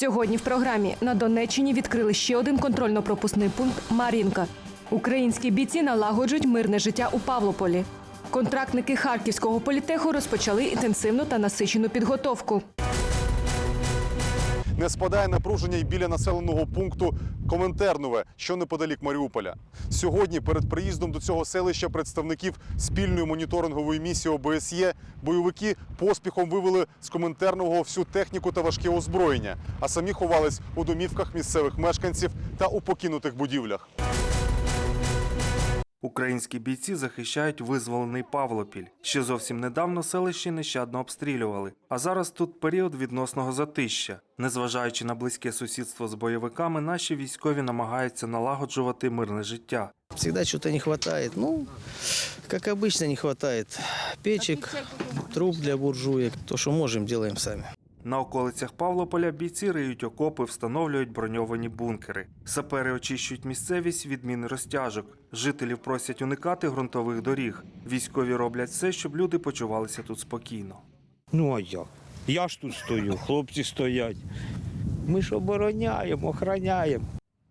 Сьогодні в програмі на Донеччині відкрили ще один контрольно-пропускний пункт Мар'їнка. Українські бійці налагоджують мирне життя у Павлополі. Контрактники Харківського політеху розпочали інтенсивну та насичену підготовку. Не спадає напруження й біля населеного пункту Коментернове, що неподалік Маріуполя. Сьогодні, перед приїздом до цього селища представників спільної моніторингової місії ОБСЄ, бойовики поспіхом вивели з Коментернового всю техніку та важке озброєння, а самі ховались у домівках місцевих мешканців та у покинутих будівлях. Українські бійці захищають визволений Павлопіль. Ще зовсім недавно селище нещадно обстрілювали. А зараз тут період відносного затища. Незважаючи на близьке сусідство з бойовиками, наші військові намагаються налагоджувати мирне життя. Всегда что-то не хватает. Ну, как обычно, не хватает печек, труб для буржуек. То, что можем, делаем сами. На околицях Павлополя бійці риють окопи, встановлюють броньовані бункери. Сапери очищують місцевість від мін розтяжок. Жителів просять уникати ґрунтових доріг. Військові роблять все, щоб люди почувалися тут спокійно. Ну а я? Я ж тут стою, хлопці стоять. Ми ж обороняємо, охороняємо.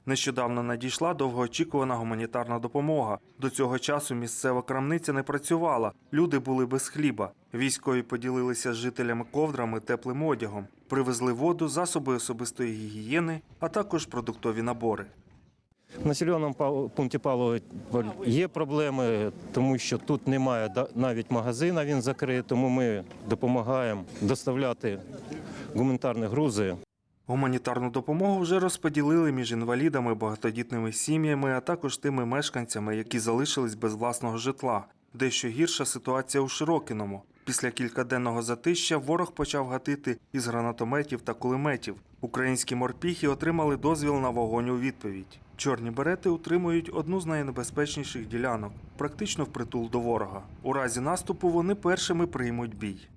Нещодавно надійшла довгоочікувана гуманітарна допомога. До цього часу місцева крамниця не працювала. Люди були без хліба. Військові поділилися з жителями ковдрами, теплим одягом, привезли воду, засоби особистої гігієни, а також продуктові набори. В населеному пункті Павлове є проблеми, тому що тут немає навіть магазина, він закритий, тому ми допомагаємо доставляти гуманітарні грузи Гуманітарну допомогу вже розподілили між інвалідами, багатодітними сім'ями, а також тими мешканцями, які залишились без власного житла. Дещо гірша ситуація у Широкіному. Після кількаденного затища ворог почав гатити із гранатометів та кулеметів. Українські морпіхи отримали дозвіл на вогонь у відповідь. Чорні берети утримують одну з найнебезпечніших ділянок, практично впритул до ворога. У разі наступу вони першими приймуть бій.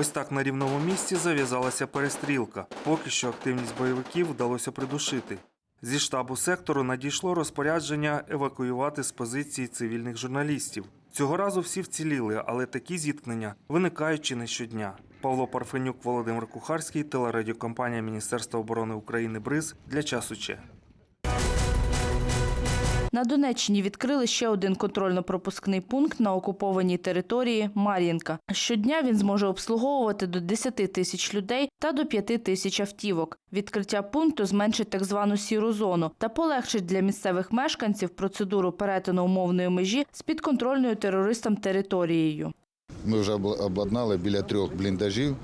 Ось так на рівному місці зав'язалася перестрілка. Поки що активність бойовиків вдалося придушити. Зі штабу сектору надійшло розпорядження евакуювати з позиції цивільних журналістів. Цього разу всі вціліли, але такі зіткнення виникають чи не щодня. Павло Парфенюк, Володимир Кухарський, телерадіокомпанія Міністерства оборони України БРИЗ для часу Че. На Донеччині відкрили ще один контрольно-пропускний пункт на окупованій території Мар'їнка. Щодня він зможе обслуговувати до 10 тисяч людей та до 5 тисяч автівок. Відкриття пункту зменшить так звану сіру зону та полегшить для місцевих мешканців процедуру перетину умовної межі з підконтрольною терористам територією. Ми вже обладнали біля трьох бліндажів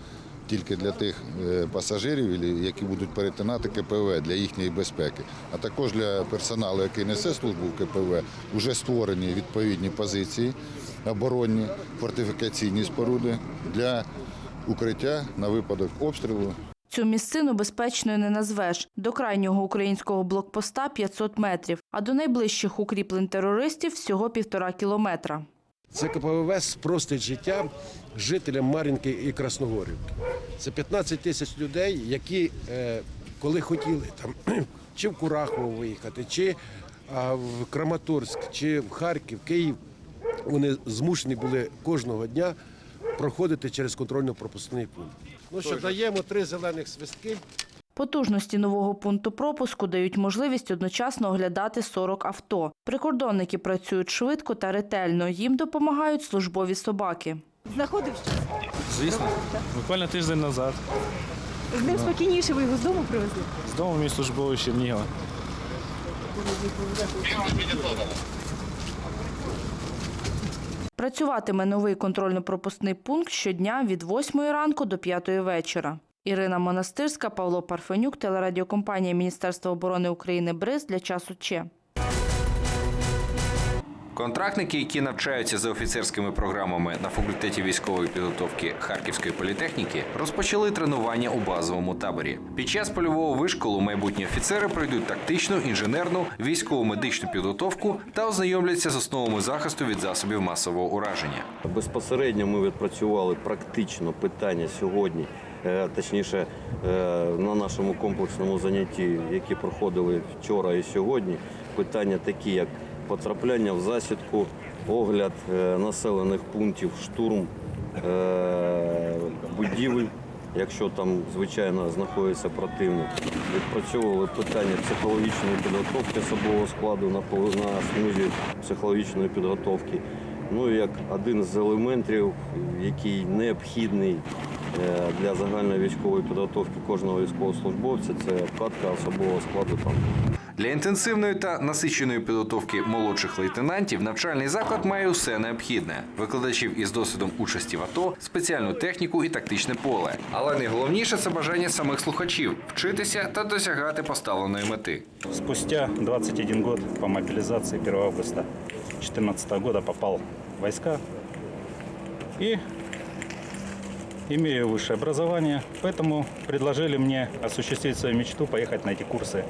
тільки для тих е, пасажирів, які будуть перетинати КПВ для їхньої безпеки. А також для персоналу, який несе службу в КПВ, вже створені відповідні позиції оборонні, фортифікаційні споруди для укриття на випадок обстрілу Цю місцину безпечною не назвеш. До крайнього українського блокпоста 500 метрів, а до найближчих укріплень терористів всього півтора кілометра. Це КПВВ спростить життя жителям Мар'їнки і Красногорівки. Це 15 тисяч людей, які е, коли хотіли там чи в Курахово виїхати, чи а, в Краматорськ, чи в Харків, Київ, вони змушені були кожного дня проходити через контрольно-пропускний пункт. Ну що, даємо три зелених свистки. Потужності нового пункту пропуску дають можливість одночасно оглядати 40 авто. Прикордонники працюють швидко та ретельно. Їм допомагають службові собаки. Знаходив щось? Звісно, буквально тиждень назад. З ним спокійніше ви його з дому привезли? З дому мій службовий Чернігова. Працюватиме новий контрольно-пропускний пункт щодня від 8 ранку до 5 вечора. Ірина Монастирська, Павло Парфенюк, телерадіокомпанія Міністерства оборони України БРИЗ для часу Че. Контрактники, які навчаються за офіцерськими програмами на факультеті військової підготовки Харківської політехніки, розпочали тренування у базовому таборі. Під час польового вишколу майбутні офіцери пройдуть тактичну, інженерну, військово-медичну підготовку та ознайомляться з основами захисту від засобів масового ураження. Безпосередньо ми відпрацювали практично питання сьогодні, точніше е, на нашому комплексному занятті, які проходили вчора і сьогодні. питання такі, як потрапляння в засідку, огляд е, населених пунктів, штурм е, будівель, якщо там, звичайно, знаходиться противник. Відпрацьовували питання психологічної підготовки особового складу на, на смузі психологічної підготовки. Ну, як один з елементів, який необхідний е, для загальної військової підготовки кожного військовослужбовця, це катка особового складу там. Для інтенсивної та насиченої підготовки молодших лейтенантів навчальний заклад має усе необхідне: викладачів із досвідом участі в АТО, спеціальну техніку і тактичне поле. Але найголовніше це бажання самих слухачів вчитися та досягати поставленої мети. Спустя 21 год по мобилизации 1 августа 2014 года попал в войска и имею высшее образование, поэтому предложили мне осуществить свою мечту, поехать на эти курсы.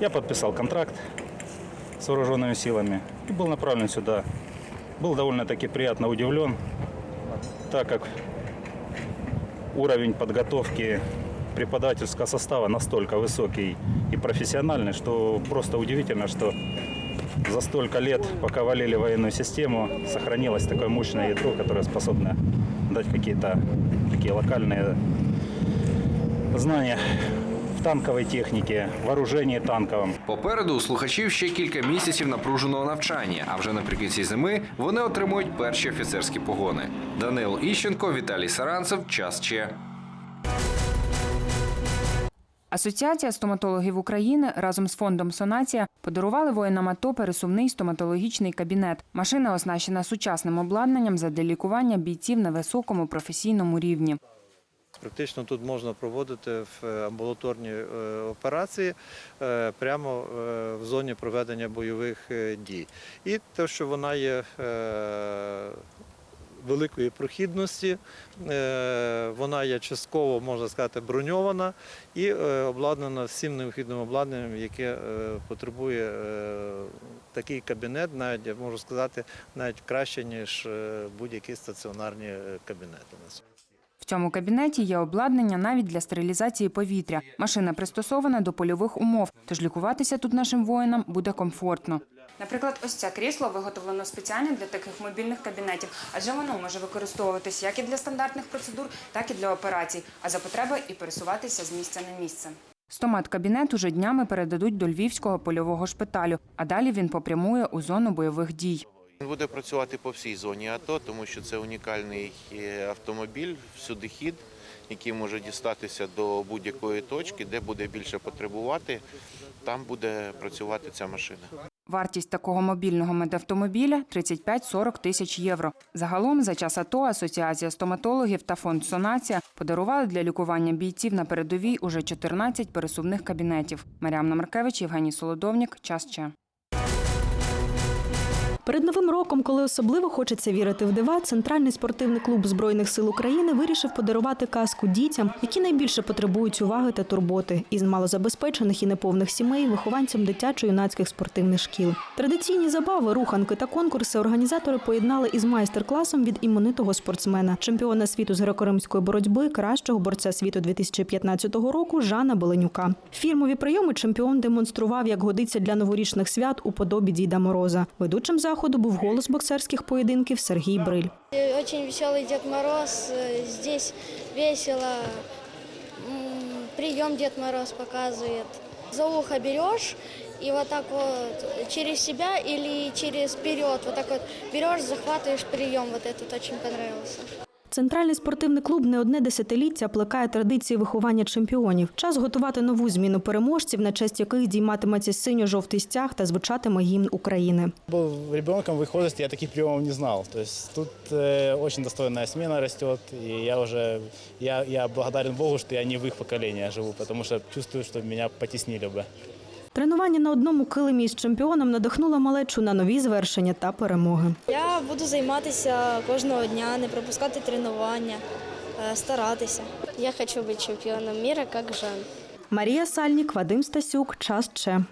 Я подписал контракт с вооруженными силами и был направлен сюда. Был довольно-таки приятно удивлен, так как уровень подготовки преподавательского состава настолько высокий и профессиональный, что просто удивительно, что за столько лет, пока валили военную систему, сохранилось такое мощное ядро, которое способно дать какие-то такие локальные знания в танковой техніки, вооружении танковом. Попереду у слухачів ще кілька місяців напруженого навчання, а вже наприкінці зими вони отримують перші офіцерські погони. Данило Іщенко, Віталій Саранцев. Час Че. Асоціація стоматологів України разом з фондом Сонація подарували воїнам АТО пересувний стоматологічний кабінет. Машина оснащена сучасним обладнанням задля лікування бійців на високому професійному рівні. Практично тут можна проводити в е, амбулаторні е, операції е, прямо в зоні проведення бойових дій. І те, що вона є великої прохідності, е, вона є частково, можна сказати, броньована і е, обладнана всім необхідним обладнанням, яке е, потребує такий кабінет, навіть я можу сказати, навіть краще, ніж будь-які стаціонарні кабінети. В цьому кабінеті є обладнання навіть для стерилізації повітря. Машина пристосована до польових умов, тож лікуватися тут нашим воїнам буде комфортно. Наприклад, ось це крісло виготовлено спеціально для таких мобільних кабінетів, адже воно може використовуватися як і для стандартних процедур, так і для операцій, а за потреби і пересуватися з місця на місце. Стомат-кабінет уже днями передадуть до Львівського польового шпиталю, а далі він попрямує у зону бойових дій. Він буде працювати по всій зоні АТО, тому що це унікальний е, автомобіль, всюди хід, який може дістатися до будь-якої точки, де буде більше потребувати, там буде працювати ця машина. Вартість такого мобільного медавтомобіля 35-40 тисяч євро. Загалом за час АТО Асоціація стоматологів та фонд Сонація подарували для лікування бійців на передовій уже 14 пересувних кабінетів. Маріамна Маркевич, Євгеній Солодовник. Час Че. Перед новим роком, коли особливо хочеться вірити в дива, центральний спортивний клуб збройних сил України вирішив подарувати казку дітям, які найбільше потребують уваги та турботи, із малозабезпечених і неповних сімей, вихованцям дитячо-юнацьких спортивних шкіл. Традиційні забави, руханки та конкурси організатори поєднали із майстер-класом від іменитого спортсмена, чемпіона світу з греко-римської боротьби, кращого борця світу 2015 року Жана Беленюка. Фірмові прийоми чемпіон демонстрував, як годиться для новорічних свят у подобі Діда Мороза. Ведучим заходу був голос боксерських поєдинків Сергій Бриль. Очень веселый Дед Мороз. э, Здесь весело. М, Прием Дед Мороз показывает. За ухо берешь и вот так вот через себя или через вперед. Вот так вот берешь, захватываешь прием. Вот этот очень понравился. Центральний спортивний клуб не одне десятиліття плекає традиції виховання чемпіонів. Час готувати нову зміну переможців, на честь яких дійматиметься синьо-жовтий стяг та звучатиме гімн України. Был ребенком в их возрасте, я таких приемов не знал. То есть тут э, очень достойная смена растет, и я уже я, я благодарен Богу, что я не в их поколении живу, потому что чувствую, что меня потеснили бы. Тренування на одному килимі з чемпіоном надихнуло малечу на нові звершення та перемоги. Я буду займатися кожного дня, не пропускати тренування, е, старатися. Я хочу бути чемпіоном міра, як Жан. Марія Сальнік, Вадим Стасюк, час Че.